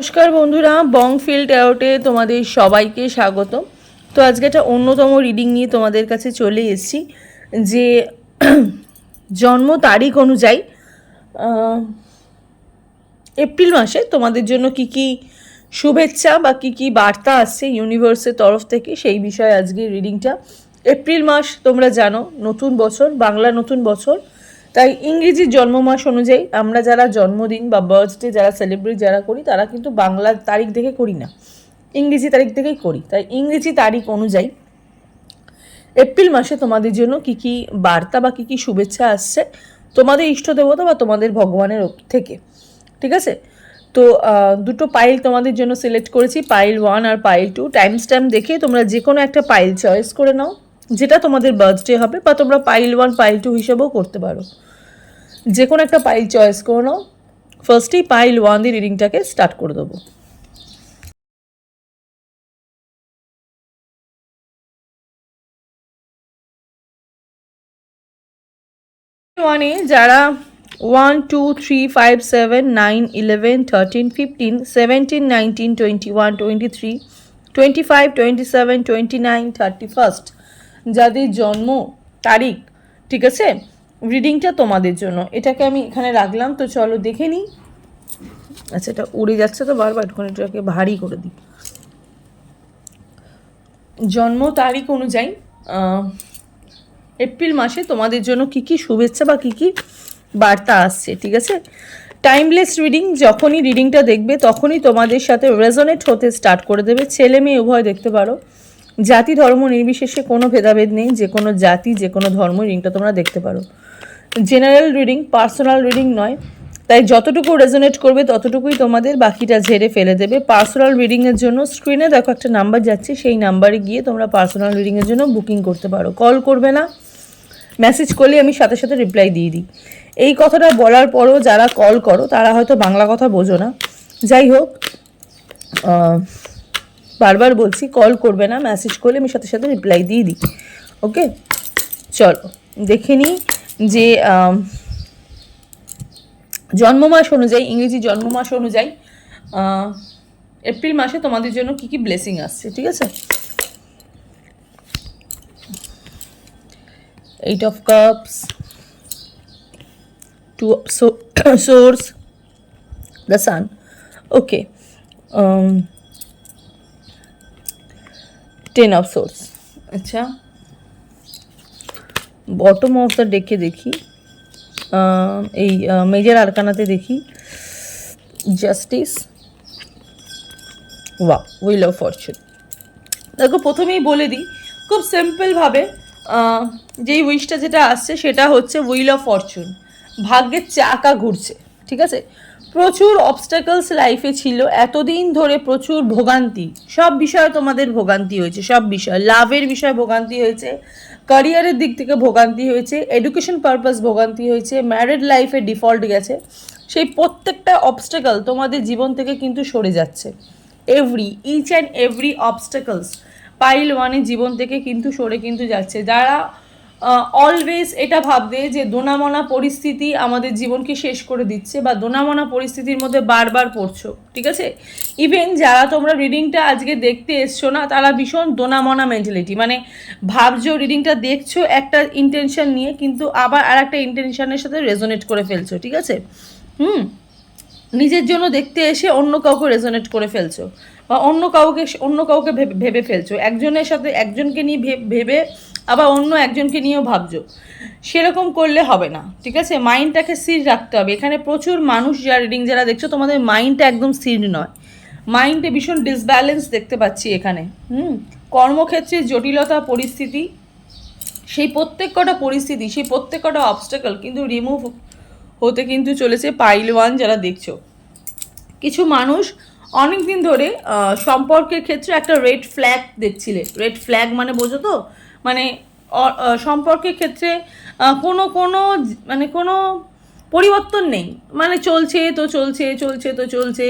নমস্কার বন্ধুরা, বং ফিল্ড আউটে তোমাদের সবাইকে স্বাগত তো আজকে একটা অন্যতম রিডিং নিয়ে তোমাদের কাছে চলে এসেছি, যে জন্ম তারিখ অনুযায়ী এপ্রিল মাসে তোমাদের জন্য কি কি শুভেচ্ছা বা কি কি বার্তা আসছে ইউনিভার্সের তরফ থেকে, সেই বিষয়ে আজকে রিডিংটা। এপ্রিল মাস, তোমরা জানো, নতুন বছর, বাংলা নতুন বছর। তাই ইংরেজি জন্ম মাস অনুযায়ী আমরা যারা জন্মদিন বা বার্থডে যারা সেলিব্রেট যারা করি, তারা কিন্তু বাংলা তারিখ দেখে করি না। ইংরেজি তারিখ থেকেই করি। তাই ইংরেজি তারিখ অনুযায়ী এপ্রিল মাসে তোমাদের জন্য কি কি বার্তা বা কি কি শুভেচ্ছা আসছে তোমাদের ইষ্ট দেবতা বা তোমাদের ভগবানের থেকে। ঠিক আছে? তো দুটো পাইল তোমাদের জন্য সিলেক্ট করেছি। পাইল ওয়ান আর পাইল টু টাইম স্ট্যাম্প দেখে তোমরা যে কোনো একটা পাইল চয়েস করে নাও। যেটা তোমাদের বার্থডে হবে বা তোমরা পাইল ওয়ান পাইল টু হিসেবেও করতে পারো। যে কোনো একটা পাইল চয়েস করে নাও। ফার্স্টেই পাইল ওয়ান দিয়ে রিডিংটাকে স্টার্ট করে দেবো। ওয়ানে যারা one two three five seven nine eleven thirteen fifteen seventeen nineteen twenty one twenty three twenty five twenty seven twenty nine thirty first যাদের জন্ম তারিখ, ঠিক আছে? রিডিংটা তোমাদের জন্য। এটাকে আমি এখানে রাখলাম, তো চলো দেখে নিই। আচ্ছা এটা উড়ে যাচ্ছে তো বারবার একটুখানি এটাকে ভারী করে দিই। জন্ম তারিখ অনুযায়ী এপ্রিল মাসে তোমাদের জন্য কি কি শুভেচ্ছা বা কি কি বার্তা আসছে, ঠিক আছে? টাইমলেস রিডিং যখনই রিডিংটা দেখবে, তখনই তোমাদের সাথে রেজনেট হতে স্টার্ট করে দেবে। ছেলে মেয়ে, উভয় দেখতে পারো। জাতি ধর্ম নির্বিশেষে কোনো ভেদাভেদ নেই, যে কোনো জাতি, যে কোনো ধর্ম রিডিংটা তোমরা দেখতে পারো। জেনারেল রিডিং পার্সোনাল রিডিং নয়। তাই যতটুকু রেজোনেট করবে ততটুকুই তোমাদের বাকিটা ঝেড়ে ফেলে দেবে। পার্সোনাল রিডিংয়ের জন্য স্ক্রিনে দেখো একটা নাম্বার যাচ্ছে, সেই নাম্বারে গিয়ে তোমরা পার্সোনাল রিডিংয়ের জন্য বুকিং করতে পারো। কল করবে না। মেসেজ করলে আমি সাথে সাথে রিপ্লাই দিয়ে দিই। এই কথাটা বলার পরও যারা কল করো, তারা হয়তো বাংলা কথা বোঝো না। যাই হোক বারবার বলছি কল করবে না মেসেজ করলে আমি সাথে সাথে রিপ্লাই দিয়ে দিই। ওকে চলো, দেখে নিই যে জন্ম মাস অনুযায়ী, ইংরেজি জন্ম মাস অনুযায়ী এপ্রিল মাসে তোমাদের জন্য কি কি ব্লেসিং আসছে, ঠিক আছে? Eight of cups two swords the sun okay ten of swords আচ্ছা। বটম অফ দ্য ডেকে দেখি এই মেজর আরকানাতে দেখি জাস্টিস ওয়া উইল অফ ফরচুন দেখো প্রথমেই বলে দিই খুব সিম্পলভাবে যেই উইশটা যেটা আসছে সেটা হচ্ছে উইল অফ ফরচুন ভাগ্যের চাকা ঘুরছে ঠিক আছে? প্রচুর অবস্টাকলস লাইফে ছিল, এতদিন ধরে প্রচুর ভোগান্তি। সব বিষয়ে তোমাদের ভোগান্তি হয়েছে, সব বিষয়। লাভের বিষয়ে ভোগান্তি হয়েছে ক্যারিয়ারের দিক থেকে ভোগান্তি হয়েছে এডুকেশন পারপাস ভোগান্তি হয়েছে ম্যারিড লাইফে ডিফল্ট গেছে। সেই প্রত্যেকটা অবস্টাকল তোমাদের জীবন থেকে কিন্তু সরে যাচ্ছে। Every each and every obstacles pile ওয়ানের জীবন থেকে কিন্তু সরে কিন্তু যাচ্ছে। যারা অলওয়েজ এটা ভাববে যে দোনামনা পরিস্থিতি আমাদের জীবনকে শেষ করে দিচ্ছে বা দোনামনা পরিস্থিতির মধ্যে বারবার পড়ছো, ঠিক আছে? ইভেন যারা তোমরা রিডিংটা আজকে দেখতে এসছো না, তারা ভীষণ দোনামনা মেন্টালিটি মানে ভাবছ রিডিংটা দেখছ একটা ইন্টেনশন নিয়ে, কিন্তু আবার আর একটা ইন্টেনশনের সাথে রেজোনেট করে ফেলছো, ঠিক আছে? হুম? নিজের জন্য দেখতে এসে অন্য কাউকে রেজোনেট করে ফেলছো বা অন্য কাউকে অন্য কাউকে ভেবে- ফেলছো। একজনের সাথে, একজনকে নিয়ে ভেবে আবার অন্য একজনকে নিয়েও ভাবছ। সেরকম করলে হবে না, ঠিক আছে? মাইন্ডটাকে স্থির রাখতে হবে। এখানে প্রচুর মানুষ যারা রিডিং যারা দেখছ, তোমাদের মাইন্ডটা একদম স্থির নয়। মাইন্ডে ভীষণ ডিসব্যালেন্স দেখতে পাচ্ছি এখানে। হুম? কর্মক্ষেত্রে জটিলতা, পরিস্থিতি, সেই প্রত্যেক কটা পরিস্থিতি, সেই প্রত্যেক কটা অবস্টাকল কিন্তু রিমুভ হতে কিন্তু চলেছে পাইল ওয়ান যারা দেখছ। কিছু মানুষ অনেক দিন ধরে সম্পর্কের ক্ষেত্রে একটা রেড ফ্ল্যাগ দেখছিলে। রেড ফ্ল্যাগ মানে বোঝো তো? মানে সম্পর্কের ক্ষেত্রে কোনো কোনো মানে কোনো পরিবর্তন নেই। মানে চলছে, তো চলছে চলছে, তো চলছে।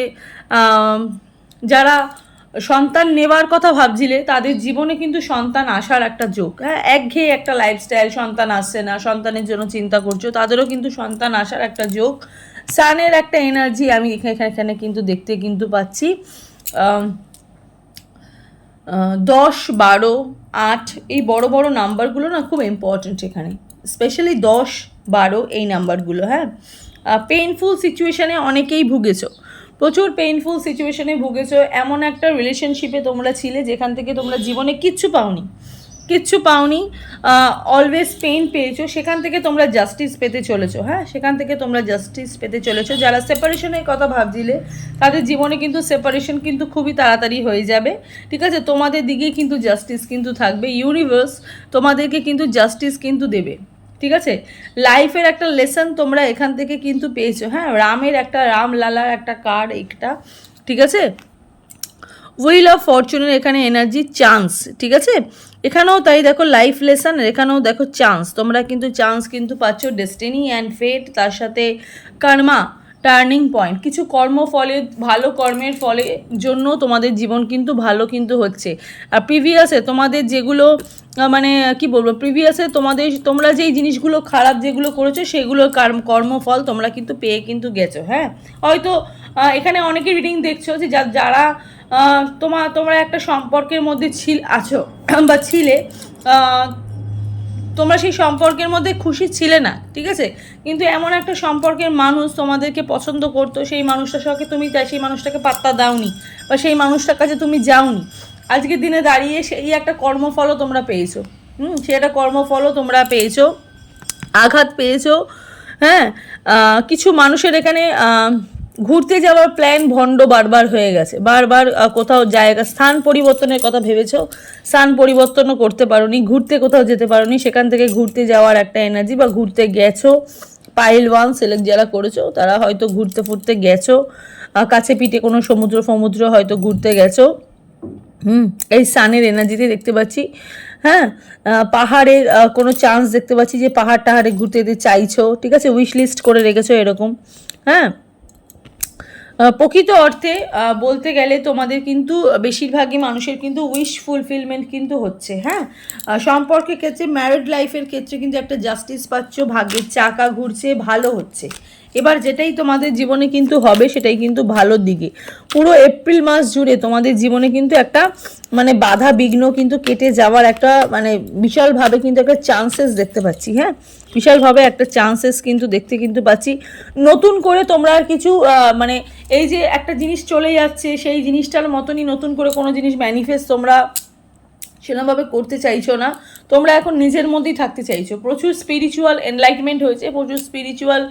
যারা সন্তান নেবার কথা ভাবছিলে, তাদের জীবনে কিন্তু সন্তান আসার একটা যোগ। হ্যাঁ একঘেয়ে একটা লাইফস্টাইল সন্তান আসছে না, সন্তানের জন্য চিন্তা করছ, তাদেরও কিন্তু সন্তান আসার একটা যোগ। সানের একটা এনার্জি আমি এখানে এখানে কিন্তু দেখতে কিন্তু পাচ্ছি। দশ, বারো, আট, এই বড় বড় নাম্বারগুলো না খুব ইম্পর্ট্যান্ট এখানে। স্পেশালি দশ, বারো এই নাম্বারগুলো হ্যাঁ? পেইনফুল সিচুয়েশানে অনেকেই ভুগেছ। প্রচুর পেইনফুল সিচুয়েশানে ভুগেছ। এমন একটা রিলেশনশিপে তোমরা ছিলে যেখান থেকে তোমরা জীবনে কিচ্ছু পাওনি। কিচ্ছু পাওনি অলওয়েজ পেন পেয়েছ, সেখান থেকে তোমরা জাস্টিস পেতে চলেছো হ্যাঁ? সেখান থেকে তোমরা জাস্টিস পেতে চলেছো। যারা সেপারেশনের কথা ভাবছিলে, তাদের জীবনে কিন্তু সেপারেশন কিন্তু খুবই তাড়াতাড়ি হয়ে যাবে। ঠিক আছে? তোমাদের দিকেই কিন্তু জাস্টিস কিন্তু থাকবে। ইউনিভার্স তোমাদেরকে কিন্তু জাস্টিস কিন্তু দেবে। ঠিক আছে? লাইফের একটা লেসন তোমরা এখান থেকে কিন্তু পেয়েছ হ্যাঁ? রামের একটা রাম লালার একটা কার্ড একটা। ঠিক আছে? উইল অফ ফরচুনের এখানে এনার্জি চান্স ঠিক আছে? এখানেও তাই দেখো লাইফ লেসন এখানেও দেখো চান্স তোমরা কিন্তু চান্স কিন্তু পাচ্ছ ডেস্টিনি অ্যান্ড ফেট তার সাথে কর্মা টার্নিং পয়েন্ট কিছু কর্মফলে ভালো কর্মের ফলে জন্য তোমাদের জীবন কিন্তু ভালো কিন্তু হচ্ছে। আর প্রিভিয়াসে তোমাদের যেগুলো মানে কি বলব প্রিভিয়াসে তোমাদের, তোমরা যেই জিনিসগুলো খারাপ যেগুলো করেছ, সেগুলো কার্ম- কর্মফল তোমরা কিন্তু পেয়ে কিন্তু গেছো হ্যাঁ? হয়তো এখানে অনেকে রিডিং দেখছ যে যারা তোমার তোমরা একটা সম্পর্কের মধ্যে ছিল, আছো, বা ছিলে তোমরা সেই সম্পর্কের মধ্যে খুশি ছিলে না, ঠিক আছে? কিন্তু এমন একটা সম্পর্কের মানুষ তোমাদেরকে পছন্দ করতো, সেই মানুষটার সঙ্গে তুমি সেই মানুষটাকে পাত্তা দাওনি বা সেই মানুষটার কাছে তুমি যাওনি। আজকের দিনে দাঁড়িয়ে সেই একটা কর্মফলও তোমরা পেয়েছ। হুম সে একটা কর্মফলও তোমরা পেয়েছ, আঘাত পেয়েছ হ্যাঁ? কিছু মানুষের এখানে ঘুরতে যাওয়ার প্ল্যান ভণ্ড বারবার হয়ে গেছে। বারবার কোথাও জায়গা, স্থান পরিবর্তনের কথা ভেবেছো, স্থান পরিবর্তনও করতে পারোনি, ঘুরতে কোথাও যেতে পারোনি, সেখান থেকে ঘুরতে যাওয়ার একটা এনার্জি বা ঘুরতে গেছো পাইল ওয়ান সিলেক্ট যারা করেছ, তারা হয়তো ঘুরতে ফুরতে গেছো কাছে পিঠে কোনো সমুদ্র সমুদ্র হয়তো ঘুরতে গেছো। হুম, এই সানের এনার্জিতে দেখতে পাচ্ছি হ্যাঁ পাহাড়ের কোনো চান্স দেখতে পাচ্ছি যে পাহাড় টাহাড়ে ঘুরতে যেতে চাইছো, ঠিক আছে উইশ লিস্ট করে রেখেছো এরকম হ্যাঁ প্রকৃত অর্থে বলতে গেলে তোমাদের কিন্তু, বেশিরভাগই মানুষের কিন্তু উইশ ফুলফিলমেন্ট কিন্তু হচ্ছে হ্যাঁ? সম্পর্কের ক্ষেত্রে ম্যারিড লাইফের ক্ষেত্রে কিন্তু একটা জাস্টিস পাচ্ছ, ভাগ্যের চাকা ঘুরছে, ভালো হচ্ছে। এবার যেটাই তোমাদের জীবনে কিন্তু হবে, সেটাই কিন্তু ভালোর দিকে। পুরো এপ্রিল মাস জুড়ে তোমাদের জীবনে কিন্তু একটা মানে বাধা বিঘ্ন কিন্তু কেটে যাওয়ার একটা মানে বিশালভাবে কিন্তু একটা চান্সেস দেখতে পাচ্ছি হ্যাঁ? বিশালভাবে একটা চান্সেস কিন্তু দেখতে কিন্তু পাচ্ছি। নতুন করে তোমরা আর কিছু মানে এই যে একটা জিনিস চলে যাচ্ছে, সেই জিনিসটার মতনই নতুন করে কোনো জিনিস ম্যানিফেস্ট তোমরা সেরকমভাবে করতে চাইছো না। তোমরা এখন নিজের মধ্যেই থাকতে চাইছো। প্রচুর স্পিরিচুয়াল এনলাইটমেন্ট হয়েছে, প্রচুর স্পিরিচুয়াল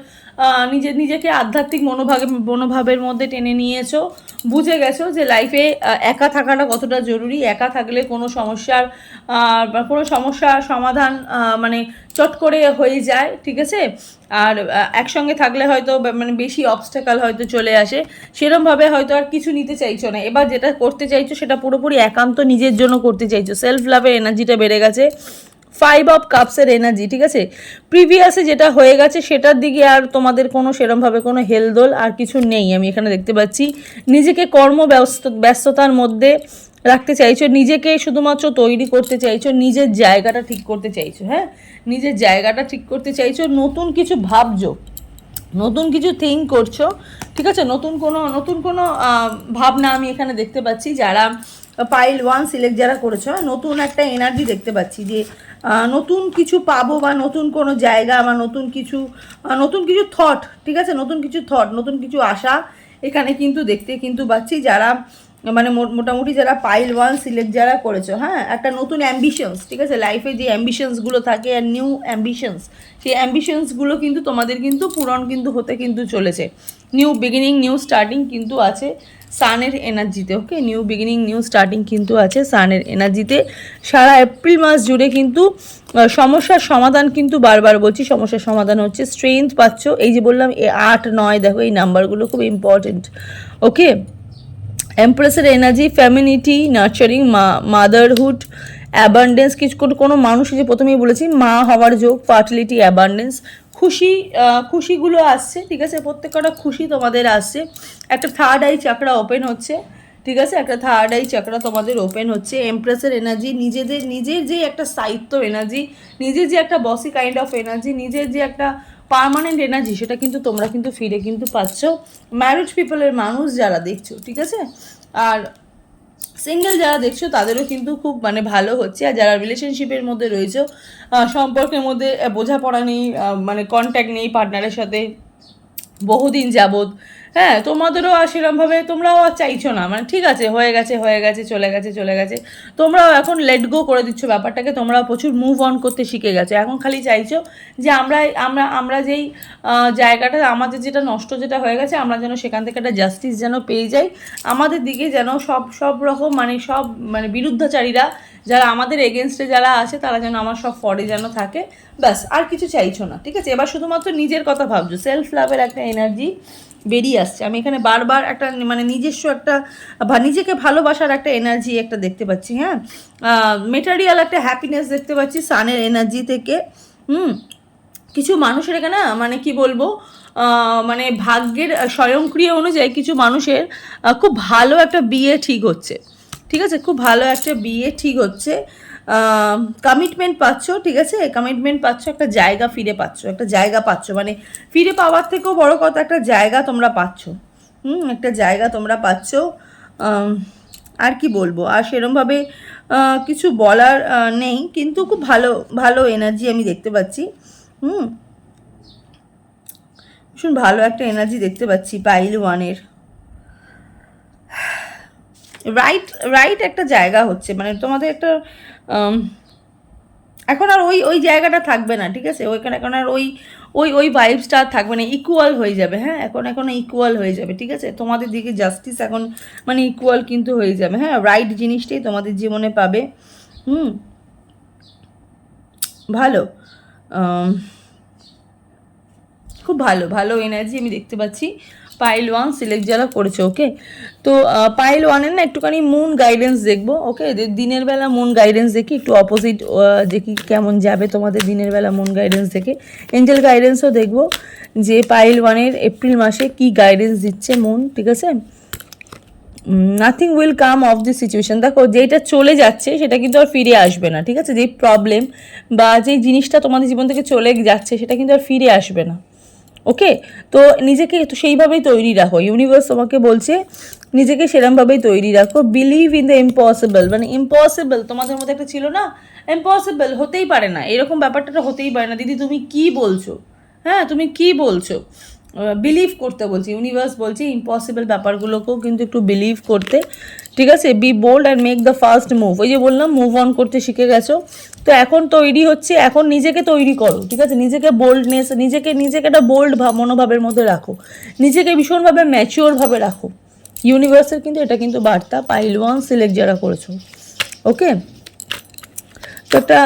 নিজের নিজেকে আধ্যাত্মিক মনোভাবে, মনোভাবের মধ্যে টেনে নিয়েছো। বুঝে গেছো যে লাইফে একা থাকাটা কতটা জরুরি, একা থাকলে কোনো সমস্যার কোনো সমস্যার সমাধান মানে চট করে হয়ে যায়, ঠিক আছে? আর একসঙ্গে থাকলে হয়তো মানে বেশি অবস্টাকাল হয়তো চলে আসে। সেরমভাবে হয়তো আর কিছু নিতে চাইছো না। এবার যেটা করতে চাইছো, সেটা পুরোপুরি একান্ত নিজের জন্য করতে চাইছো। সেলফ লাভের এনার্জিটা বেড়ে গেছে। ফাইভ অফ কাপসের এনার্জি ঠিক আছে? প্রিভিয়াসে যেটা হয়ে গেছে সেটার দিকে আর তোমাদের কোনো সেরমভাবে কোনো হেলদোল আর কিছু নেই। আমি এখানে দেখতে পাচ্ছি নিজেকে কর্ম ব্যস্ত ব্যস্ততার মধ্যে রাখতে চাইছো নিজেকে শুধুমাত্র তৈরি করতে চাইছো নিজের জায়গাটা ঠিক করতে চাইছো হ্যাঁ? নিজের জায়গাটা ঠিক করতে চাইছো নতুন কিছু ভাবছ নতুন কিছু থিঙ্ক করছ ঠিক আছে? নতুন কোনো নতুন কোনো ভাবনা আমি এখানে দেখতে পাচ্ছি যারা পাইল ওয়ান সিলেক্ট যারা করেছ হ্যাঁ, নতুন একটা এনার্জি দেখতে পাচ্ছি যে নতুন কিছু পাবো বা নতুন কোনো জায়গা বা নতুন কিছু নতুন কিছু থট ঠিক আছে? নতুন কিছু থট নতুন কিছু আশা এখানে কিন্তু দেখতে কিন্তু পাচ্ছি যারা মানে মোটামুটি যারা পাইল ওয়ান সিলেক্ট যারা করেছ হ্যাঁ একটা নতুন অ্যাম্বিশনস ঠিক আছে? লাইফে যে অ্যাম্বিশনসগুলো থাকে আর নিউ অ্যাম্বিশনস সেই অ্যাম্বিশনসগুলো কিন্তু তোমাদের কিন্তু পূরণ কিন্তু হতে কিন্তু চলেছে। নিউ বিগিনিং নিউ স্টার্টিং কিন্তু আছে সানের এনার্জিতে okay new beginning new starting কিন্তু আছে সানের এনার্জিতে। সারা এপ্রিল মাস জুড়ে কিন্তু সমস্যার সমাধান কিন্তু বারবার বলছি, সমস্যার সমাধান হচ্ছে স্ট্রেংথ পাচ্ছ। এই যে বললাম এ আট, নয়, দেখো, এই নাম্বারগুলো খুব ইম্পর্টেন্ট ওকে এমপ্রেসের এনার্জি ফ্যামিলিটি নার্চারিং মা মাদারহুড অ্যাবান্ডেন্স কিছু কোনো মানুষ যে প্রথমেই বলেছি, মা হওয়ার যোগ ফার্টিলিটি অ্যাবান্ডেন্স খুশি খুশিগুলো আসছে, ঠিক আছে? প্রত্যেকটা খুশি তোমাদের আসছে। একটা থার্ড আই চাকরা ওপেন হচ্ছে, ঠিক আছে? একটা থার্ড আই চাকরা তোমাদের ওপেন হচ্ছে। এমপ্রেসের এনার্জি নিজেদের, নিজের যে একটা সাহিত্য এনার্জি নিজের যে একটা বসি কাইন্ড অফ এনার্জি নিজের যে একটা পার্মানেন্ট এনার্জি সেটা কিন্তু তোমরা কিন্তু ফিরে কিন্তু পাচ্ছ। ম্যারিড পিপলের মানুষ যারা দেখছ, ঠিক আছে? আর সিঙ্গেল যারা দেখছ, তাদেরও কিন্তু খুব মানে ভালো হচ্ছে। আর যারা রিলেশনশিপের মধ্যে রয়েছে সম্পর্কের মধ্যে বোঝাপড়া নেই মানে কন্ট্যাক্ট নেই পার্টনারের সাথে, বহুদিন যাবৎ হ্যাঁ তোমাদেরও সেরমভাবে তোমরাও আর চাইছো না। মানে ঠিক আছে, হয়ে গেছে হয়ে গেছে, চলে গেছে চলে গেছে। তোমরাও এখন লেট গো করে দিচ্ছ ব্যাপারটাকে, তোমরাও প্রচুর মুভ অন করতে শিখে গেছো। এখন খালি চাইছো যে আমরা আমরা আমরা যেই জায়গাটা, আমাদের যেটা নষ্ট যেটা হয়ে গেছে, আমরা যেন সেখান থেকে একটা জাস্টিস যেন পেয়ে যাই। আমাদের দিকে যেন সব সব রকম মানে সব মানে বিরুদ্ধাচারীরা, যারা আমাদের এগেনস্টে যারা আছে, তারা যেন আমার সব ফরে যেন থাকে। ব্যাস, আর কিছু চাইছো না, ঠিক আছে? এবার শুধুমাত্র নিজের কথা ভাবছ। সেলফ লাভের একটা এনার্জি বেরিয়ে আসছে। আমি এখানে বারবার একটা মানে নিজস্ব একটা বা নিজেকে ভালোবাসার একটা এনার্জি একটা দেখতে পাচ্ছি হ্যাঁ? মেটারিয়াল একটা হ্যাপিনেস দেখতে পাচ্ছি সানের এনার্জি থেকে, হুম? কিছু মানুষের এখানে মানে কি বলব মানে ভাগ্যের স্বয়ংক্রিয় অনুযায়ী কিছু মানুষের খুব ভালো একটা বিয়ে ঠিক হচ্ছে। ঠিক আছে? খুব ভালো একটা বিয়ে ঠিক হচ্ছে। কমিটমেন্ট পাচ্ছ, ঠিক আছে? কমিটমেন্ট পাচ্ছ, একটা জায়গা ফিরে পাচ্ছ, একটা জায়গা পাচ্ছ। মানে ফিরে পাওয়ার থেকেও বড় কথা, একটা জায়গা তোমরা পাচ্ছ। হুম, একটা জায়গা তোমরা পাচ্ছ। আর কি বলব? আর সেরমভাবে কিছু বলার নেই, কিন্তু খুব ভালো ভালো এনার্জি আমি দেখতে পাচ্ছি। হুম। ভীষণ ভালো একটা এনার্জি দেখতে পাচ্ছি পাইল ওয়ানের রাইট রাইট একটা জায়গা হচ্ছে। মানে তোমাদের একটা এখন আর ওই ওই জায়গাটা থাকবে না, ঠিক আছে? ওইখানে এখন আর ওই ওই ওই ভাইবসটা আর থাকবে না ইকুয়াল হয়ে যাবে হ্যাঁ? এখন এখন ইকুয়াল হয়ে যাবে, ঠিক আছে? তোমাদের দিকে জাস্টিস এখন মানে ইকুয়াল কিন্তু হয়ে যাবে হ্যাঁ? রাইট জিনিসটাই তোমাদের জীবনে পাবে, হুম? ভালো খুব ভালো ভালো এনার্জি আমি দেখতে পাচ্ছি। পাইল ওয়ান সিলেক্ট যারা করেছে ওকে তো পাইল ওয়ানের না একটুখানি মুন গাইডেন্স দেখব ওকে দিনের বেলা মুন গাইডেন্স দেখি, একটু অপোজিট দেখি কেমন যাবে তোমাদের দিনের বেলা মুন গাইডেন্স দেখে। এঞ্জেল গাইডেন্সও দেখব, যে পাইল ওয়ানের এপ্রিল মাসে কি গাইডেন্স দিচ্ছে মুন ঠিক আছে? Nothing will come of this situation দেখো যেটা চলে যাচ্ছে, সেটা কিন্তু আর ফিরে আসবে না, ঠিক আছে? যেই প্রবলেম বা যেই জিনিসটা তোমাদের জীবন থেকে চলে যাচ্ছে, সেটা কিন্তু আর ফিরে আসবে না। ওকে? তো নিজেকে সেইভাবেই তৈরি রাখো। ইউনিভার্স তোমাকে বলছে, নিজেকে সেরমভাবেই তৈরি রাখো। বিলিভ ইন দ্য ইম্পসিবল মানে ইম্পসিবল তোমাদের মধ্যে একটা ছিল না? ইম্পসিবল হতেই পারে না। এরকম ব্যাপারটা হতেই পারে না। দিদি, তুমি কি বলছো? হ্যাঁ তুমি কি বলছো? বিলিভ করতে বলছি। ইউনিভার্স বলছি ইম্পসিবল ব্যাপারগুলোকেও কিন্তু একটু বিলিভ করতে। ঠিক আছে? Be bold and make the first move ওই যে বললাম মুভ অন করতে শিখে গেছো। তো এখন তৈরি হচ্ছে, এখন নিজেকে তৈরি করো। ঠিক আছে? নিজেকে বোল্ডনেস নিজেকে নিজেকে একটা বোল্ড ভাব, মনোভাবের মধ্যে রাখো। নিজেকে ভীষণভাবে ম্যাচিওরভাবে রাখো। ইউনিভার্সের কিন্তু এটা কিন্তু বার্তা। পাইল ওয়ান সিলেক্ট যারা করেছ। ওকে তো একটা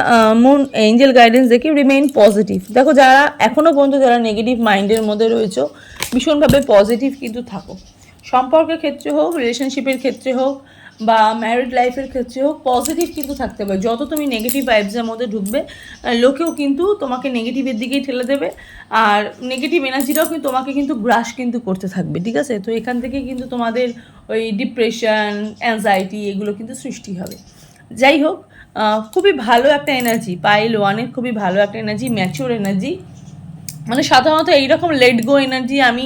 মুন এঞ্জেল গাইডেন্স দেখি রিমেইন পজিটিভ দেখো যারা এখনও পর্যন্ত যারা নেগেটিভ মাইন্ডের মধ্যে রয়েছে, ভীষণভাবে পজিটিভ কিন্তু থাকো। সম্পর্কের ক্ষেত্রে হোক রিলেশনশিপের ক্ষেত্রে হোক, বা ম্যারিড লাইফের ক্ষেত্রে হোক পজিটিভ কিন্তু থাকতে হবে যত তুমি নেগেটিভ ভাইবসের মধ্যে ঢুকবে লোকেও কিন্তু তোমাকে নেগেটিভের দিকেই ঠেলে দেবে, আর নেগেটিভ এনার্জিটাও কিন্তু তোমাকে কিন্তু গ্রাস কিন্তু করতে থাকবে, ঠিক আছে? তো এখান থেকে কিন্তু তোমাদের ওই ডিপ্রেশন অ্যাংজাইটি এগুলো কিন্তু সৃষ্টি হবে। যাই হোক খুবই ভালো একটা এনার্জি পাইল ওয়ানের খুবই ভালো একটা এনার্জি ম্যাচিওর এনার্জি মানে সাধারণত এইরকম লেট গো এনার্জি আমি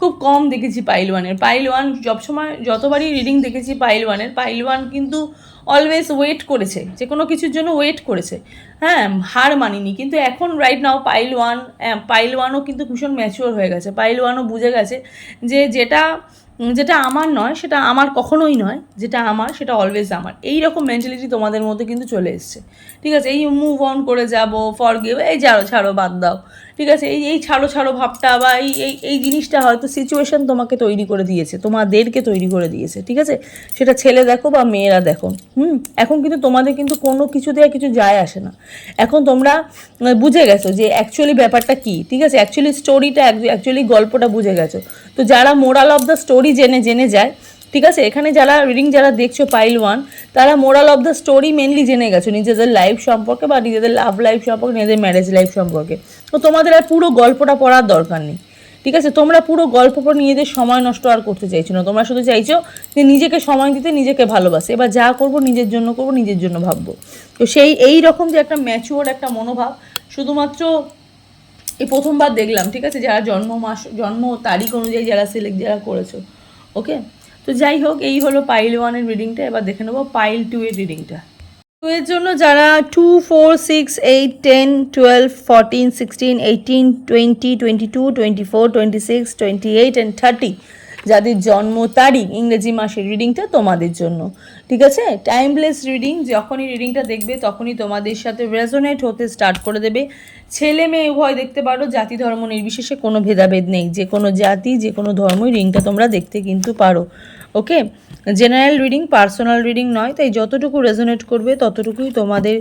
খুব কম দেখেছি পাইল ওয়ানের পাইল ওয়ান সবসময় যতবারই রিডিং দেখেছি পাইল ওয়ানের পাইল ওয়ান কিন্তু অলওয়েজ ওয়েট করেছে, যে কোনো কিছুর জন্য ওয়েট করেছে। হ্যাঁ হার মানিনি, কিন্তু এখন right now pile one pile ওয়ানও কিন্তু ভীষণ ম্যাচিওর হয়ে গেছে। পাইল ওয়ানও বুঝে গেছে যে যেটা যেটা আমার নয়, সেটা আমার কখনোই নয়, যেটা আমার, সেটা অলওয়েজ আমার। এই রকম মেন্টালিটি তোমাদের মধ্যে কিন্তু চলে এসছে। ঠিক আছে, এই মুভ অন করে যাব ফর গিভ এই যারো ছাড়ো, বাদ দাও। ঠিক আছে, এই এই ছাড়ো ছাড়ো ভাবটা বা এই এই এই জিনিসটা হয়তো সিচুয়েশন তোমাকে তৈরি করে দিয়েছে, তোমাদেরকে তৈরি করে দিয়েছে, ঠিক আছে? সেটা ছেলে দেখো বা মেয়েরা দেখো, হুম? এখন কিন্তু তোমাদের কিন্তু কোনো কিছু দিয়ে কিছু যায় আসে না। এখন তোমরা বুঝে গেছো যে অ্যাকচুয়ালি ব্যাপারটা কি, ঠিক আছে? অ্যাকচুয়ালি স্টোরিটা অ্যাকচুয়ালি গল্পটা বুঝে গেছো। তো যারা মোরাল অফ দ্য স্টোরি জেনে জেনে যায় ঠিক আছে? এখানে যারা রিডিং যারা দেখছ পাইল ওয়ান তারা moral of the story mainly জেনে গেছো, নিজেদের লাইফ সম্পর্কে বা নিজেদের লাভ লাইফ সম্পর্কে, নিজেদের ম্যারেজ লাইফ সম্পর্কে। তো তোমাদের আর পুরো গল্পটা পড়ার দরকার নেই, ঠিক আছে? তোমরা পুরো গল্প পর নিজেদের সময় নষ্ট আর করতে চাইছো না। তোমরা শুধু চাইছো যে নিজেকে সময় দিতে, নিজেকে ভালোবাসে। এবার যা করব, নিজের জন্য করব, নিজের জন্য ভাববো। তো সেই, এই রকম যে একটা ম্যাচিওর একটা মনোভাব, শুধুমাত্র এই প্রথমবার দেখলাম, ঠিক আছে? যারা জন্ম মাস, জন্ম তারিখ অনুযায়ী যারা সিলেক্ট যারা করেছ ওকে তো যাই হোক, এই হলো পাইল ওয়ানের রিডিংটা এবার দেখে নেব পাইল টু এর রিডিংটা তো এর জন্য যারা two four six eight ten twelve fourteen sixteen eighteen twenty twenty two twenty four twenty six twenty eight and thirty যাদের জন্ম তারিখ ইংরেজি মাসের রিডিংটা তোমাদের জন্য। ঠিক আছে? টাইমলেস রিডিং যখনই রিডিংটা দেখবে তখনই তোমাদের সাথে রেজোনেট হতে স্টার্ট করে দেবে। ছেলে মেয়ে, উভয় দেখতে পারো, জাতি ধর্ম নির্বিশেষে কোনো ভেদাভেদ নেই। যে কোনো জাতি, যে কোনো ধর্মই রিডিংটা তোমরা দেখতে কিন্তু পারো। Okay general reading personal reading নয়, তাই যতটুকু রেজোনেট করবে ততটুকুই তোমাদের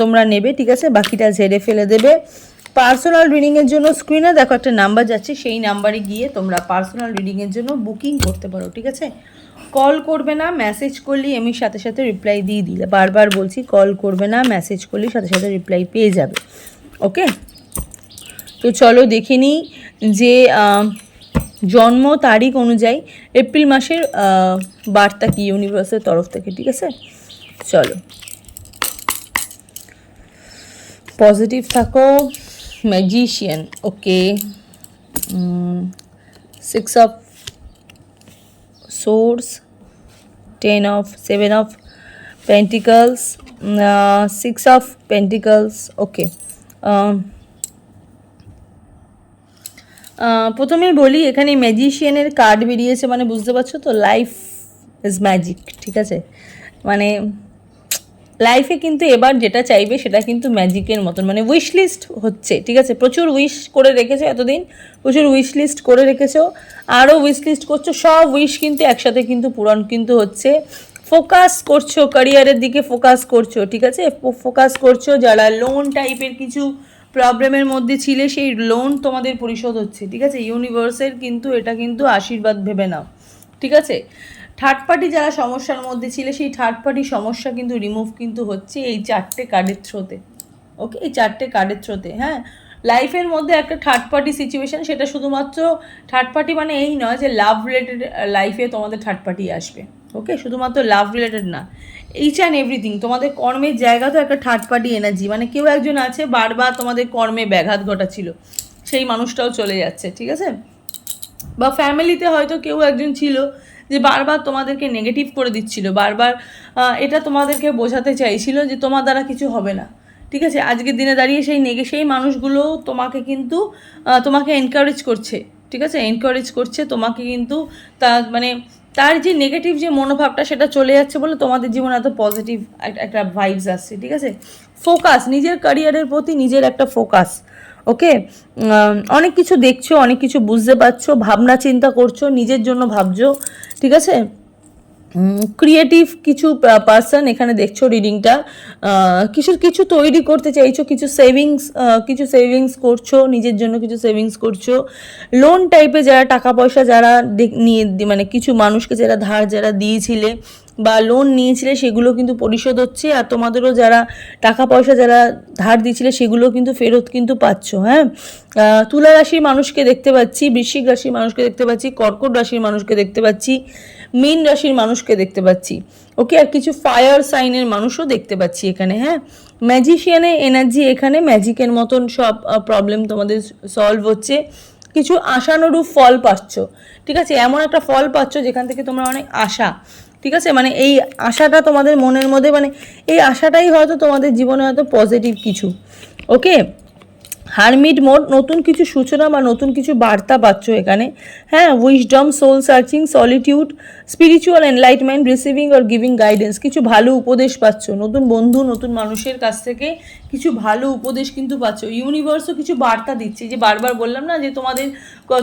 তোমরা নেবে, ঠিক আছে? বাকিটা ঝেড়ে ফেলে দেবে। পার্সোনাল রিডিংয়ের জন্য স্ক্রিনে দেখো একটা নাম্বার যাচ্ছে, সেই নাম্বারে গিয়ে তোমরা পার্সোনাল রিডিংয়ের জন্য বুকিং করতে পারো, ঠিক আছে? কল করবে না মেসেজ করলেই আমি সাথে সাথে রিপ্লাই দিয়ে দিলে, বারবার বলছি কল করবে না মেসেজ করলেই সাথে সাথে রিপ্লাই পেয়ে যাবে ওকে তো চলো দেখে নিই যে জন্ম তারিখ অনুযায়ী এপ্রিল মাসের বার্তা কি ইউনিভার্সের তরফ থেকে, ঠিক আছে? চলো। পজিটিভ থাকো magician okay six of swords ten of seven of pentacles six of pentacles okay প্রথমেই বলি, এখানে ম্যাজিশিয়ানের কার্ড বেরিয়েছে মানে বুঝতে পারছ তো? লাইফ ইজ ম্যাজিক ঠিক আছে? মানে লাইফে কিন্তু এবার যেটা চাইবে সেটা কিন্তু ম্যাজিকের মতন। মানে উইশ লিস্ট হচ্ছে, ঠিক আছে? প্রচুর উইশ করে রেখেছো এতদিন, প্রচুর উইশ লিস্ট করে রেখেছো। আরও উইশ লিস্ট করছ, সব উইশ কিন্তু একসাথে কিন্তু পূরণ কিন্তু হচ্ছে। ফোকাস করছ ক্যারিয়ারের দিকে ফোকাস করছ, ঠিক আছে? ফোকাস করছ, যারা লোন টাইপের কিছু প্রবলেমের মধ্যে ছিলে সেই লোন তোমাদের পরিশোধ হচ্ছে, ঠিক আছে? ইউনিভার্সের কিন্তু এটা কিন্তু আশীর্বাদ ভেবে নাও, ঠিক আছে? থার্ড পার্টি যারা সমস্যার মধ্যে ছিল, সেই থার্ড পার্টি সমস্যা কিন্তু রিমুভ কিন্তু হচ্ছে এই চারটে কার্ডের থ্রোতে ওকে এই চারটে কার্ডের থ্রোতে হ্যাঁ? লাইফের মধ্যে একটা থার্ড পার্টি সিচুয়েশন সেটা শুধুমাত্র থার্ড পার্টি মানে এই নয় যে লাভ রিলেটেড লাইফে তোমাদের থার্ড পার্টি আসবে ওকে শুধুমাত্র লাভ রিলেটেড না। এইচ অ্যান্ড এভরিথিং তোমাদের কর্মের জায়গা তো একটা থার্ড পার্টি এনার্জি মানে কেউ একজন আছে বারবার তোমাদের কর্মে ব্যাঘাত ঘটাচ্ছিল, সেই মানুষটাও চলে যাচ্ছে, ঠিক আছে? বা ফ্যামিলিতে হয়তো কেউ একজন ছিল যে বারবার তোমাদেরকে নেগেটিভ করে দিচ্ছিল, বারবার এটা তোমাদেরকে বোঝাতে চাইছিল যে তোমার দ্বারা কিছু হবে না, ঠিক আছে? আজকের দিনে দাঁড়িয়ে সেই নেগে সেই মানুষগুলো তোমাকে কিন্তু তোমাকে এনকারেজ করছে, ঠিক আছে? এনকারেজ করছে, তোমাকে কিন্তু তা মানে তার যে নেগেটিভ যে মনোভাবটা সেটা চলে যাচ্ছে বলে তোমাদের জীবনে এত পজিটিভ একটা ভাইবস আসছে, ঠিক আছে? ফোকাস নিজের ক্যারিয়ারের প্রতি নিজের একটা ফোকাস ওকে অনেক কিছু দেখছ, অনেক কিছু বুঝতে পারছ ভাবনা চিন্তা করছ, নিজের জন্য ভাবছ, ঠিক আছে? ক্রিয়েটিভ কিছু পার্সন এখানে দেখছ রিডিংটা কিছু কিছু তৈরি করতে চাইছো, কিছু সেভিংস কিছু সেভিংস করছ, নিজের জন্য কিছু সেভিংস করছ। লোন টাইপে যারা টাকা পয়সা যারা নিয়ে মানে কিছু মানুষকে যারা ধার যারা দিয়েছিলে বা লোন নিয়েছিলে সেগুলো কিন্তু পরিশোধ হচ্ছে আর তোমাদেরও যারা টাকা পয়সা যারা ধার দিয়েছিলে সেগুলো কিন্তু ফেরত কিন্তু পাচ্ছ হ্যাঁ? তুলা রাশির মানুষকে দেখতে পাচ্ছি, বৃশ্চিক রাশির মানুষকে দেখতে পাচ্ছি, কর্কট রাশির মানুষকে দেখতে পাচ্ছি, মীন রাশির মানুষকে দেখতে পাচ্ছি ওকে আর কিছু ফায়ার সাইনের মানুষও দেখতে পাচ্ছি এখানে হ্যাঁ? ম্যাজিশিয়ানের এনার্জি এখানে ম্যাজিকের মতন সব প্রবলেম তোমাদের সলভ হচ্ছে। কিছু আশানুরূপ ফল পাচ্ছ, ঠিক আছে? এমন একটা ফল পাচ্ছ যেখান থেকে তোমরা অনেক আশা ঠিক আছে? মানে এই আশাটা তোমাদের মনের মধ্যে মানে এই আশাটাই হয়তো তোমাদের জীবনে হয়তো পজিটিভ কিছু ওকে হারমিট মোড, নতুন কিছু সূচনা বা নতুন কিছু বার্তা পাচ্ছ এখানে। হ্যাঁ wisdom soul searching solitude spiritual enlightenment receiving আর গিভিং গাইডেন্স কিছু ভালো উপদেশ পাচ্ছ। নতুন বন্ধু, নতুন মানুষের কাছ থেকে কিছু ভালো উপদেশ কিন্তু পাচ্ছ। ইউনিভার্সও কিছু বার্তা দিচ্ছে। যে বারবার বললাম না যে তোমাদের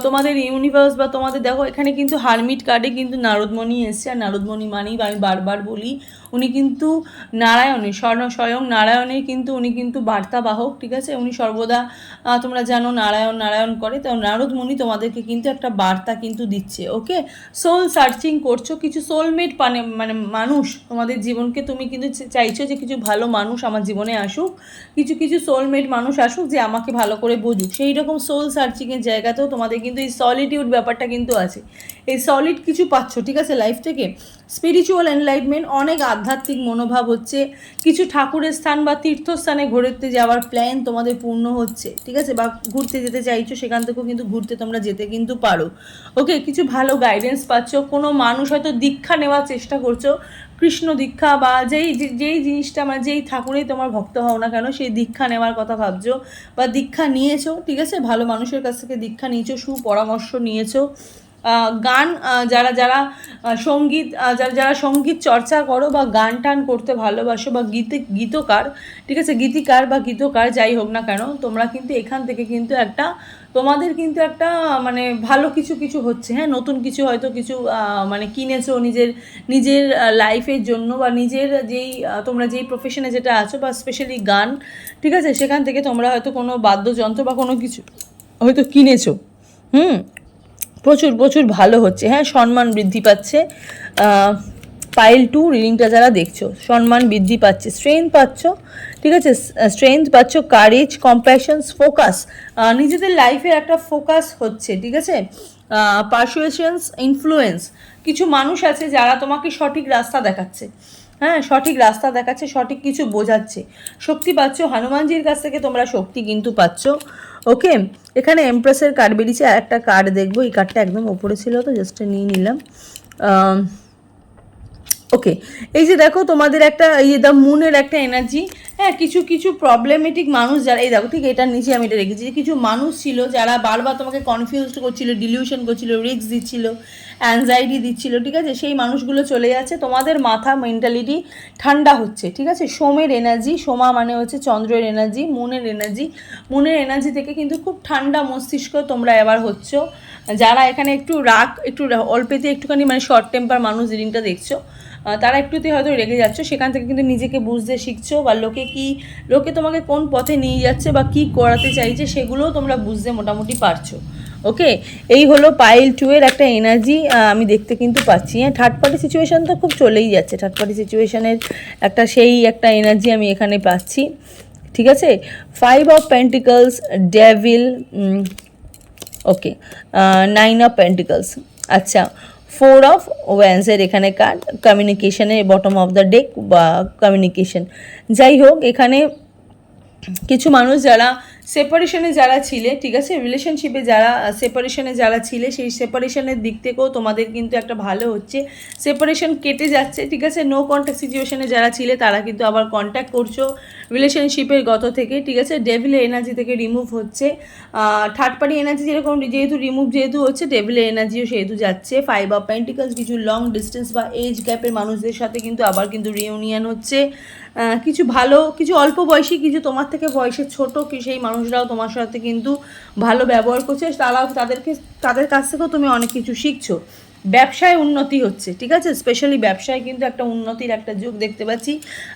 তোমাদের ইউনিভার্স বা তোমাদের, দেখো, এখানে কিন্তু হারমিট কার্ডে কিন্তু নারদমণি এসছে। আর নারদমণি মানেই আমি বারবার বলি, উনি কিন্তু নারায়ণের স্বর্ণ স্বয়ং নারায়ণের কিন্তু উনি কিন্তু বার্তাবাহক, ঠিক আছে? উনি সর্বদা তোমরা জানো নারায়ণ নারায়ণ করে। তো নারদ মুনি তোমাদেরকে কিন্তু একটা বার্তা কিন্তু দিচ্ছে ওকে সোল সার্চিং করছ, কিছু সোলমেট মানে মানে মানুষ তোমাদের জীবনকে তুমি কিন্তু চাইছো যে কিছু ভালো মানুষ আমার জীবনে আসুক, কিছু কিছু সোলমেট মানুষ আসুক যে আমাকে ভালো করে বুঝুক। সেই রকম সোল সার্চিংয়ের জায়গাতেও তোমাদের কিন্তু এই সলিটিউড ব্যাপারটা কিন্তু আছে। এই সলিড কিছু পাচ্ছ, ঠিক আছে? লাইফ থেকে স্পিরিচুয়াল এনলাইটমেন্ট অনেক আধ্যাত্মিক মনোভাব হচ্ছে। কিছু ঠাকুরের স্থান বা তীর্থস্থানে ঘুরতে যাওয়ার প্ল্যান তোমাদের পূর্ণ হচ্ছে, ঠিক আছে? বা ঘুরতে যেতে চাইছো, সেখান থেকেও কিন্তু ঘুরতে তোমরা যেতে কিন্তু পারো। ওকে কিছু ভালো গাইডেন্স পাচ্ছ। কোনো মানুষ হয়তো দীক্ষা নেওয়ার চেষ্টা করছ, কৃষ্ণ দীক্ষা বা যেই যেই জিনিসটা মানে যেই ঠাকুরেই তোমার ভক্ত হও না কেন, সেই দীক্ষা নেওয়ার কথা ভাবছ বা দীক্ষা নিয়েছো, ঠিক আছে? ভালো মানুষের কাছ থেকে দীক্ষা নিয়েছো, সুপরামর্শ নিয়েছো। গান যারা যারা সংগীত যারা যারা সংগীত চর্চা করো বা গান টান করতে ভালোবাসো বা গীতে, গীতকার, ঠিক আছে, গীতিকার বা গীতকার যাই হোক না কেন, তোমরা কিন্তু এখান থেকে কিন্তু একটা, তোমাদের কিন্তু একটা মানে ভালো কিছু কিছু হচ্ছে হ্যাঁ? নতুন কিছু হয়তো কিছু মানে কিনেছো নিজের নিজের লাইফের জন্য বা নিজের যেই তোমরা যেই প্রফেশনে যেটা আছো বা স্পেশালি গান, ঠিক আছে? সেখান থেকে তোমরা হয়তো কোনো বাদ্যযন্ত্র বা কোনো কিছু হয়তো কিনেছো, হুম? প্রচুর প্রচুর ভালো হচ্ছে। হ্যাঁ সম্মান বৃদ্ধি পাচ্ছে। পাইল টু রিডিংটা যারা দেখছ, সম্মান বৃদ্ধি পাচ্ছে। স্ট্রেংথ পাচ্ছ, ঠিক আছে? স্ট্রেংথ পাচ্ছ কারেজ কম্প্যাশনস ফোকাস নিজেদের লাইফের একটা ফোকাস হচ্ছে, ঠিক আছে? পারসুয়েশনস ইনফ্লুয়েন্স কিছু মানুষ আছে যারা তোমাকে সঠিক রাস্তা দেখাচ্ছে। হ্যাঁ সঠিক রাস্তা দেখাচ্ছে, সঠিক কিছু বোঝাচ্ছে। শক্তি পাচ্ছ, হনুমানজির কাছ থেকে তোমরা শক্তি কিন্তু পাচ্ছ। ওকে, এখানে এমপ্রেসের কার্ড বেরিয়েছে, আর একটা কার্ড দেখব। এই কার্ডটা একদম ওপরে ছিল, তো জাস্ট নিয়ে নিলাম। ওকে, এই যে দেখো তোমাদের একটা, এই দ্য মুনের একটা এনার্জি হ্যাঁ কিছু কিছু প্রবলেমেটিক মানুষ যারা, এই দেখো ঠিক এটার নিচে আমি এটা রেখেছি কিছু মানুষ ছিল যারা বারবার তোমাকে কনফিউজড করছিল ডিলিউশন করছিল রিস্ক দিচ্ছিল। অ্যাংজাইটি দিচ্ছিল, ঠিক আছে? সেই মানুষগুলো চলে যাচ্ছে। তোমাদের মাথা মেন্টালিটি ঠান্ডা হচ্ছে, ঠিক আছে? সোমের এনার্জি সোমা মানে হচ্ছে চন্দ্রের এনার্জি মুনের এনার্জি মুনের এনার্জি থেকে কিন্তু খুব ঠান্ডা মস্তিষ্ক তোমরা এবার হচ্ছ। যারা এখানে একটু রাগ, একটু অল্পেতে একটুখানি মানে শর্ট টেম্পার মানুষ রিডিংটা দেখছ তারা একটুতে হয়তো রেগে যাচ্ছ, সেখান থেকে কিন্তু নিজেকে বুঝতে শিখছো বা লোকে কি, লোকে তোমাকে কোন পথে নিয়ে যাচ্ছে বা কি করাতে চাইছে সেগুলোও তোমরা বুঝতে মোটামুটি পারছ। ওকে এই হলো পাইল টু এর একটা এনার্জি আমি দেখতে কিন্তু পাচ্ছি। হ্যাঁ থার্ড পার্টি সিচুয়েশান তো খুব চলেই যাচ্ছে। থার্ড পার্টি সিচুয়েশানের একটা সেই একটা এনার্জি আমি এখানে পাচ্ছি। ঠিক আছে? Five of pentacles devil okay nine of pentacles আচ্ছা ফোর অফ ওয়ান্সের এখানে কার্ড কমিউনিকেশনের বটম অফ দ্য ডেক বা কমিউনিকেশন যাই হোক, এখানে কিছু মানুষ যারা সেপারেশনে যারা ছিলে, ঠিক আছে? রিলেশনশিপে যারা সেপারেশনে যারা ছিলে, সেই সেপারেশনের দিক থেকেও তোমাদের কিন্তু একটা ভালো হচ্ছে। সেপারেশন কেটে যাচ্ছে, ঠিক আছে? নো কন্ট্যাক্ট সিচুয়েশনে যারা ছিলে, তারা কিন্তু আবার কন্ট্যাক্ট করছ রিলেশনশিপের গত থেকে, ঠিক আছে? ডেভিলের এনার্জি থেকে রিমুভ হচ্ছে। থার্ড পার্টি এনার্জি যেরকম যেহেতু রিমুভ যেহেতু হচ্ছে ডেভিলের এনার্জিও সেহেতু যাচ্ছে। ফাইভ অফ পেন্টিকলস কিছু লং ডিস্টেন্স বা এজ গ্যাপের মানুষদের সাথে কিন্তু আবার কিন্তু রিউনিয়ন হচ্ছে। কিছু ভালো, কিছু অল্প বয়সী, কিছু তোমার থেকে বয়সে ছোট, কি সেই মানুষরাও তোমার সাথে কিন্তু ভালো ব্যবহার করছে। তারাও তাদেরকে, তাদের কাছ থেকেও তুমি অনেক কিছু শিখছো। ব্যবসায় উন্নতি হচ্ছে, ঠিক আছে? স্পেশালি ব্যবসায় কিন্তু একটা উন্নতির একটা যুগ দেখতে পাচ্ছি।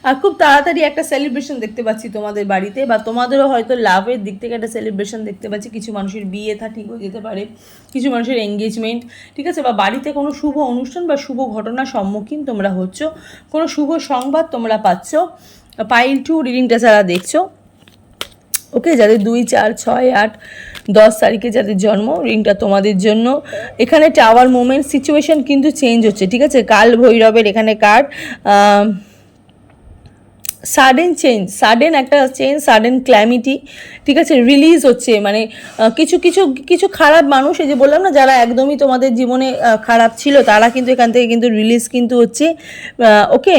আর খুব তাড়াতাড়ি একটা সেলিব্রেশন দেখতে পাচ্ছি তোমাদের বাড়িতে, বা তোমাদেরও হয়তো লাভের দিক থেকে একটা সেলিব্রেশন দেখতে পাচ্ছি। কিছু মানুষের বিয়ে থা ঠিক হয়ে যেতে পারে, কিছু মানুষের এঙ্গেজমেন্ট ঠিক আছে? বা বাড়িতে কোনো শুভ অনুষ্ঠান বা শুভ ঘটনার সম্মুখীন তোমরা হচ্ছ, কোনো শুভ সংবাদ তোমরা পাচ্ছ পাইল টু রিডিংটা যারা দেখছ ওকে, যাদের দুই, চার, ছয়, আট, দশ তারিখে যাদের জন্ম, রিংটা তোমাদের জন্য। এখানে টাওয়ার মোমেন্ট সিচুয়েশন কিন্তু চেঞ্জ হচ্ছে, ঠিক আছে? কাল ভৈরবের এখানে কার্ড সাডেন চেঞ্জ সাডেন একটা চেঞ্জ সাডেন ক্ল্যামিটি ঠিক আছে? রিলিজ হচ্ছে মানে কিছু কিছু কিছু খারাপ মানুষ, এই যে বললাম না, যারা একদমই তোমাদের জীবনে খারাপ ছিল, তারা কিন্তু এখান থেকে কিন্তু রিলিজ কিন্তু হচ্ছে ওকে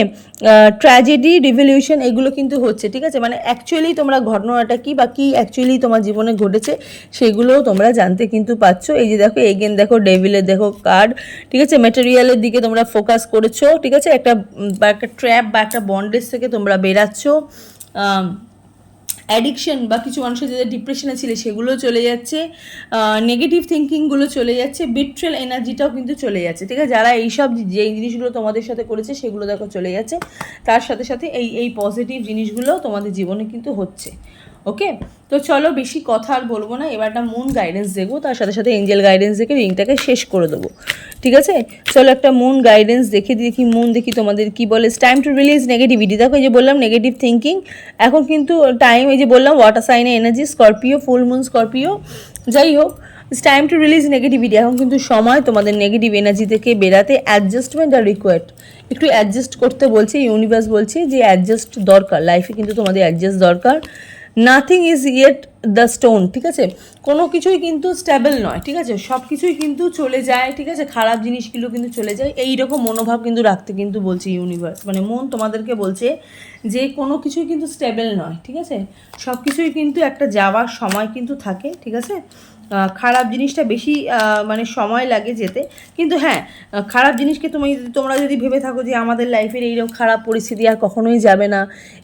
ট্র্যাজেডি রিভলিউশন এগুলো কিন্তু হচ্ছে, ঠিক আছে? মানে অ্যাকচুয়ালি তোমরা ঘটনাটা কি বা কি অ্যাকচুয়ালি তোমার জীবনে ঘটেছে, সেগুলোও তোমরা জানতে কিন্তু পাচ্ছো এই যে দেখো এগেন দেখো ডেভিলের দেখো কার্ড ঠিক আছে? ম্যাটেরিয়ালের দিকে তোমরা ফোকাস করেছ, ঠিক আছে? একটা বা একটা ট্র্যাপ বা একটা বন্ডেজ থেকে তোমরা বেরাচ্ছ অ্যাডিকশন বা কিছু মানুষের যাদের ডিপ্রেশনে ছিল সেগুলো চলে যাচ্ছে নেগেটিভ থিঙ্কিংগুলো চলে যাচ্ছে বিট্রেল এনার্জিটাও কিন্তু চলে যাচ্ছে, ঠিক আছে? যারা এইসব যে জিনিসগুলো তোমাদের সাথে করেছে সেগুলো দেখো চলে যাচ্ছে, তার সাথে সাথে এই এই পজিটিভ জিনিসগুলো তোমাদের জীবনে কিন্তু হচ্ছে। ওকে তো চলো বেশি কথা আর বলব না, এবার একটা মুন গাইডেন্স দেখব, তার সাথে সাথে এঞ্জেল গাইডেন্স দেখে রিংটাকে শেষ করে দেবো। ঠিক আছে? চলো একটা মুন গাইডেন্স দেখে দেখি মুন দেখি তোমাদের কি বলে। টাইম টু রিলিজ নেগেটিভিটি দেখো এই যে বললাম নেগেটিভ থিঙ্কিং এখন কিন্তু টাইম এই যে বললাম ওয়াটার সাইনে energy Scorpio full moon Scorpio যাই হোক it's time to release negativity এখন কিন্তু সময় তোমাদের নেগেটিভ এনার্জি থেকে বেরাতে অ্যাডজাস্টমেন্ট আর রিকোয়ার্ড একটু অ্যাডজাস্ট করতে বলছে ইউনিভার্স বলছে যে অ্যাডজাস্ট দরকার। লাইফে কিন্তু তোমাদের অ্যাডজাস্ট দরকার। Nothing is yet the stone ঠিক আছে? কোনো কিছুই কিন্তু স্টেবল নয়, ঠিক আছে? সব কিছুই কিন্তু চলে যায়, ঠিক আছে? খারাপ জিনিসগুলো কিন্তু চলে যায়। এই রকম মনোভাব কিন্তু রাখতে কিন্তু বলছে ইউনিভার্স মানে মন তোমাদেরকে বলছে যে কোনো কিছুই কিন্তু স্টেবল নয়, ঠিক আছে? সব কিছুই কিন্তু একটা যাওয়ার সময় কিন্তু থাকে, ঠিক আছে? খারাপ জিনিসটা বেশি মানে সময় লাগে যেতে। কিন্তু হ্যাঁ খারাপ জিনিসকে তুমি তোমরা যদি ভেবে থাকো যে আমাদের লাইফের এইরকম খারাপ পরিস্থিতি আর কখনোই যাবে না,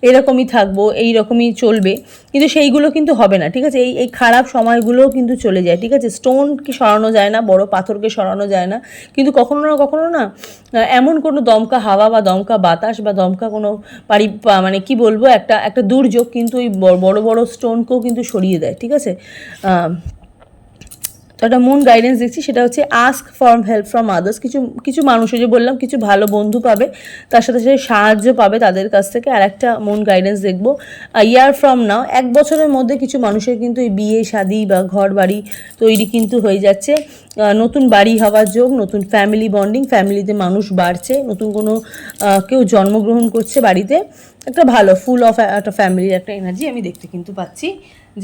এরকমই থাকব এই রকমই চলবে, কিন্তু সেইগুলো কিন্তু হবে না, ঠিক আছে? এই এই খারাপ সময়গুলোও কিন্তু চলে যায়, ঠিক আছে? স্টোনকে সরানো যায় না, বড় পাথরকে সরানো যায় না, কিন্তু কখনো না কখনো না এমন কোনো দমকা হাওয়া বা দমকা বাতাস বা দমকা কোনো পারি মানে কি বলব, একটা একটা দুর্যোগ কিন্তু ওই বড় বড় স্টোনকেও কিন্তু সরিয়ে দেয়, ঠিক আছে? তো একটা মন গাইডেন্স দেখছি, সেটা হচ্ছে ask for help from others কিছু কিছু মানুষ যে বললাম, কিছু ভালো বন্ধু পাবে, তার সাথে সাথে সাহায্য পাবে তাদের কাছ থেকে। আর একটা মন গাইডেন্স দেখব ইয়ার ফ্রম নাও এক বছরের মধ্যে কিছু মানুষের কিন্তু এই বিয়ে, শাদি বা ঘর বাড়ি তৈরি কিন্তু হয়ে যাচ্ছে। নতুন বাড়ি হওয়ার যোগ, নতুন ফ্যামিলি বন্ডিং ফ্যামিলিতে মানুষ বাড়ছে, নতুন কোনো কেউ জন্মগ্রহণ করছে বাড়িতে। একটা ভালো ফুল অফ একটা ফ্যামিলির একটা এনার্জি আমি দেখতে কিন্তু পাচ্ছি।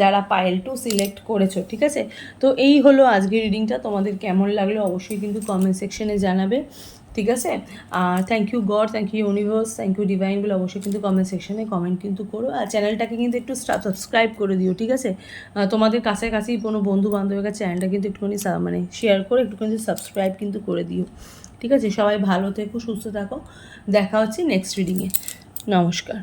যারা পায়েল টু সিলেক্ট করেছ, ঠিক আছে? তো এই হলো আজকের রিডিংটা তোমাদের কেমন লাগল অবশ্যই কিন্তু কমেন্ট সেকশনে জানাবে, ঠিক আছে? আর thank you God thank you universe thank you divine বলে অবশ্যই কিন্তু কমেন্ট সেকশনে কমেন্ট কিন্তু করো। আর চ্যানেলটাকে কিন্তু একটু সাবস্ক্রাইব করে দিও, ঠিক আছে? তোমাদের কাছাকাছি কোনো বন্ধু বান্ধবের কাছে চ্যানেলটা কিন্তু একটুখানি মানে শেয়ার করে একটুখানি সাবস্ক্রাইব কিন্তু করে দিও, ঠিক আছে? সবাই ভালো থেকো, সুস্থ থাকো। দেখা হচ্ছে নেক্সট রিডিংয়ে নমস্কার।